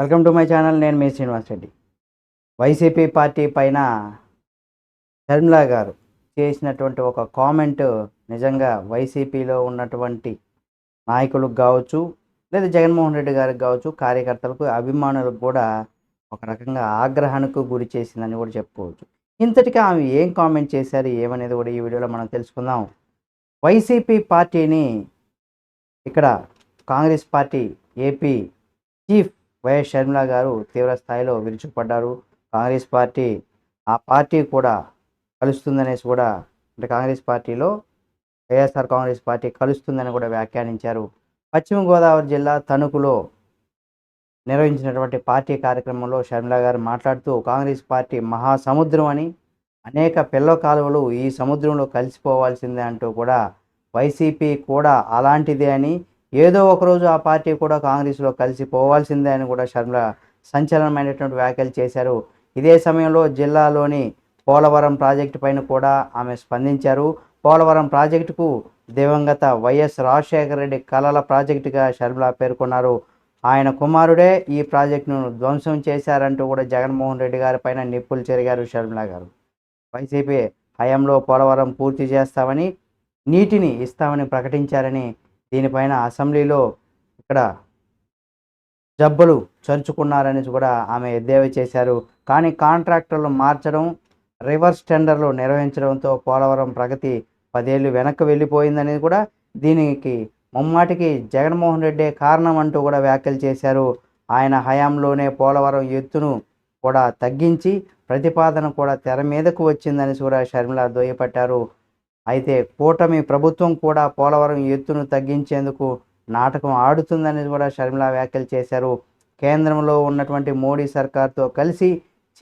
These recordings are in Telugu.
వెల్కమ్ టు మై ఛానల్ నేను మీ శ్రీనివాస్ రెడ్డి. వైసీపీ పార్టీ పైన శర్మిలా గారు చేసినటువంటి ఒక కామెంట్ నిజంగా వైసీపీలో ఉన్నటువంటి నాయకులకు కావచ్చు లేదా జగన్మోహన్ రెడ్డి గారికి కావచ్చు కార్యకర్తలకు అభిమానులకు కూడా ఒక రకంగా ఆగ్రహానికి గురి చేసిందని కూడా చెప్పుకోవచ్చు. ఇంతటికి ఆమె ఏం కామెంట్ చేశారు ఏమనేది కూడా ఈ వీడియోలో మనం తెలుసుకుందాం. వైసీపీ పార్టీని ఇక్కడ Congress party AP chief YS Sharmila garu తీవ్ర స్థాయిలో విరుచుకుపడ్డారు. కాంగ్రెస్ పార్టీ ఆ పార్టీ కూడా కలుస్తుందనేసి కూడా అంటే కాంగ్రెస్ పార్టీలో వైఎస్ఆర్ కాంగ్రెస్ పార్టీ కలుస్తుందని కూడా వ్యాఖ్యానించారు. పశ్చిమ గోదావరి జిల్లా తణుకులో నిర్వహించినటువంటి పార్టీ కార్యక్రమంలో షర్మిల గారు మాట్లాడుతూ కాంగ్రెస్ పార్టీ మహాసముద్రం అని అనేక పిల్ల కాలువలు ఈ సముద్రంలో కలిసిపోవాల్సిందే అంటూ కూడా వైసీపీ కూడా అలాంటిదే అని ఏదో ఒకరోజు ఆ పార్టీ కూడా కాంగ్రెస్లో కలిసి పోవాల్సిందే అని కూడా శర్మల సంచలనమైనటువంటి వ్యాఖ్యలు చేశారు. ఇదే సమయంలో జిల్లాలోని పోలవరం ప్రాజెక్టు పైన కూడా ఆమె స్పందించారు. పోలవరం ప్రాజెక్టుకు దివంగత వైఎస్ రాజశేఖర రెడ్డి కలల ప్రాజెక్టుగా శర్మల పేర్కొన్నారు. ఆయన కుమారుడే ఈ ప్రాజెక్టును ధ్వంసం చేశారంటూ కూడా జగన్మోహన్ రెడ్డి గారి పైన నిప్పులు చెరిగారు షర్మిల గారు. వైసీపీ హయాంలో పోలవరం పూర్తి చేస్తామని నీటిని ఇస్తామని ప్రకటించారని దీనిపైన అసెంబ్లీలో ఇక్కడ జబ్బులు చరుచుకున్నారని కూడా ఆమె ఎద్దేవా చేశారు. కానీ కాంట్రాక్టర్లు మార్చడం రివర్స్ టెండర్లు నిర్వహించడంతో పోలవరం ప్రగతి పదేళ్ళు వెనక్కి వెళ్ళిపోయిందని కూడా దీనికి ముమ్మాటికి జగన్మోహన్ రెడ్డే కారణం అంటూ కూడా వ్యాఖ్యలు చేశారు. ఆయన హయాంలోనే పోలవరం ఎత్తును కూడా తగ్గించి ప్రతిపాదన కూడా తెర మీదకు వచ్చిందని కూడా షర్మిల దోయపట్టారు. అయితే కూటమి ప్రభుత్వం కూడా పోలవరం ఎత్తును తగ్గించేందుకు నాటకం ఆడుతుందని కూడా షర్మిల వ్యాఖ్యలు చేశారు. కేంద్రంలో ఉన్నటువంటి మోడీ సర్కార్తో కలిసి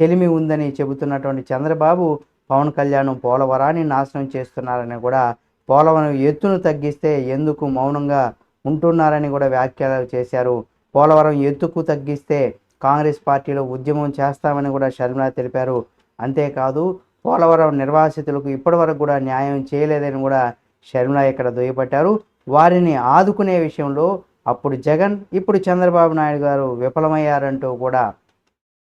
చెలిమి ఉందని చెబుతున్నటువంటి చంద్రబాబు పవన్ కళ్యాణ్ పోలవరాన్ని నాశనం చేస్తున్నారని కూడా పోలవరం ఎత్తును తగ్గిస్తే ఎందుకు మౌనంగా ఉంటున్నారని కూడా వ్యాఖ్యలు చేశారు. పోలవరం ఎత్తుకు తగ్గిస్తే కాంగ్రెస్ పార్టీలో ఉద్యమం చేస్తామని కూడా షర్మిల తెలిపారు. అంతేకాదు పోలవరం నిర్వాసితులకు ఇప్పటివరకు కూడా న్యాయం చేయలేదని కూడా షర్మిల ఇక్కడ దుయ్యబట్టారు. వారిని ఆదుకునే విషయంలో అప్పుడు జగన్ ఇప్పుడు చంద్రబాబు నాయుడు గారు విఫలమయ్యారంటూ కూడా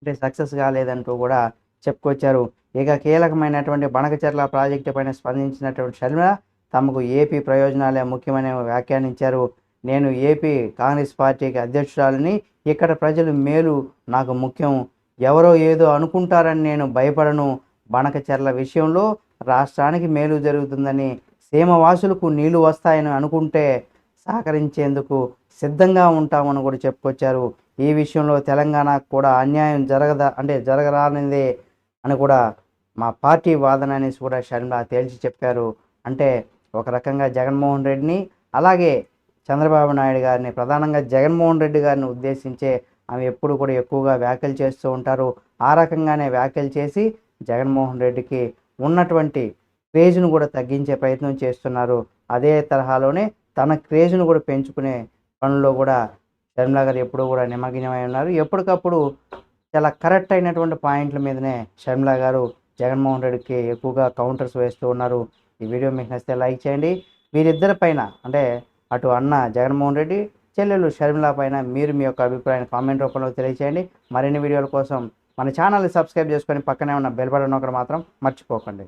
అంటే సక్సెస్ కాలేదంటూ కూడా చెప్పుకొచ్చారు. ఇక కీలకమైనటువంటి బనకచెర్ల ప్రాజెక్టు పైన స్పందించినటువంటి షర్మిల తమకు ఏపీ ప్రయోజనాలే ముఖ్యమని వ్యాఖ్యానించారు. నేను ఏపీ కాంగ్రెస్ పార్టీకి అధ్యక్షురాలని ఇక్కడ ప్రజలు మేలు నాకు ముఖ్యం. ఎవరో ఏదో అనుకుంటారని నేను భయపడను. బనకచెర్ల విషయంలో రాష్ట్రానికి మేలు జరుగుతుందని సీమవాసులకు నీళ్ళు వస్తాయని అనుకుంటే సహకరించేందుకు సిద్ధంగా ఉంటామని కూడా చెప్పుకొచ్చారు. ఈ విషయంలో తెలంగాణకు కూడా అన్యాయం జరగదా అంటే జరగరానిదే అని కూడా మా పార్టీ వాదన అనేసి కూడా షర్మిలా తేల్చి చెప్పారు. అంటే ఒక రకంగా జగన్మోహన్ రెడ్డిని అలాగే చంద్రబాబు నాయుడు గారిని ప్రధానంగా జగన్మోహన్ రెడ్డి గారిని ఉద్దేశించే ఆమె ఎప్పుడు కూడా ఎక్కువగా వ్యాఖ్యలు చేస్తూ ఉంటారు. ఆ రకంగానే వ్యాఖ్యలు చేసి జగన్మోహన్ రెడ్డికి ఉన్నటువంటి క్రేజ్ను కూడా తగ్గించే ప్రయత్నం చేస్తున్నారు. అదే తరహాలోనే తన క్రేజ్ను కూడా పెంచుకునే పనుల్లో కూడా షర్మిల గారు ఎప్పుడూ కూడా నిమగ్నమై ఉన్నారు. ఎప్పటికప్పుడు చాలా కరెక్ట్ అయినటువంటి పాయింట్ల మీదనే షర్మిల గారు జగన్మోహన్ రెడ్డికి ఎక్కువగా కౌంటర్స్ వేస్తూ ఉన్నారు. ఈ వీడియో మీకు నచ్చితే లైక్ చేయండి. వీరిద్దరి పైన అంటే అటు అన్న జగన్మోహన్ రెడ్డి చెల్లెలు షర్మిల పైన మీరు మీ యొక్క అభిప్రాయాన్ని కామెంట్ రూపంలో తెలియచేయండి. మరిన్ని వీడియోల కోసం మన ఛానల్ని సబ్స్క్రైబ్ చేసుకొని పక్కనే ఉన్న బెల్ బటన్ ఒకటి మాత్రం మర్చిపోకండి.